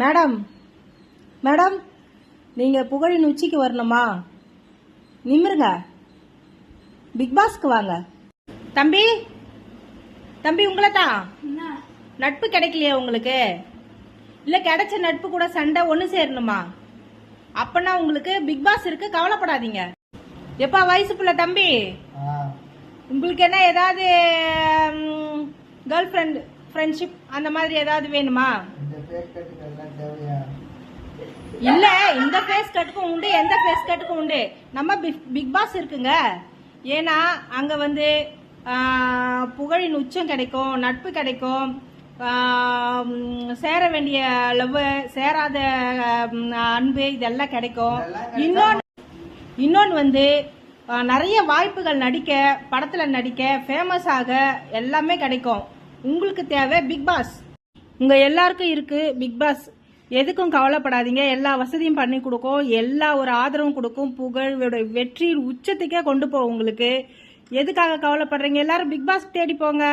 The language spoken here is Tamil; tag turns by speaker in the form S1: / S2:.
S1: மேடம் மேடம் நீங்கள் புகழின் உச்சிக்கு வரணுமா? நிம்ருங்க. பிக் பாஸ்க்கு வாங்க. தம்பி தம்பி உங்களை தான் நட்பு கிடைக்கலையா உங்களுக்கு? இல்லை கிடைச்ச நட்பு கூட சண்டை ஒன்று சேரணுமா? அப்பனா உங்களுக்கு பிக் பாஸ் இருக்கு கவலைப்படாதீங்க. எப்பா வயசு புள்ள தம்பி? உங்களுக்கு என்ன ஏதாவது கேர்ள் ஃப்ரெண்ட் ஃப்ரெண்ட்ஷிப் அந்த மாதிரி ஏதாவது வேணுமா? இல்ல இந்த ஃபேஸ் கட்டுக்கும் உண்டு எந்த ஃபேஸ் கட்டுக்கும் உண்டு. நம்ம பிக்- பாஸ் இருக்குங்க. ஏன்னா அங்க வந்து புகழின் உச்சம் கிடைக்கும் நட்பு கிடைக்கும். சேர வேண்டிய லவ் சேராத அன்பு இதெல்லாம் கிடைக்கும். இன்னொன்னு இன்னொன்னு வந்து நிறைய வாய்ப்புகள் நடிக்க படத்துல நடிக்க ஃபேமஸ் ஆக எல்லாமே கிடைக்கும். உங்களுக்கு தேவை பிக் பாஸ் உங்கள் எல்லாருக்கும் இருக்குது பிக் பாஸ் எதுக்கும் கவலைப்படாதீங்க. எல்லா வசதியும் பண்ணி கொடுக்கும். எல்லா ஒரு ஆதரவும் கொடுக்கும். புகழோட வெற்றி உச்சத்துக்கே கொண்டு போகும் உங்களுக்கு. எதுக்காக கவலைப்படுறீங்க? எல்லாரும் பிக் பாஸ் தேடி போங்க.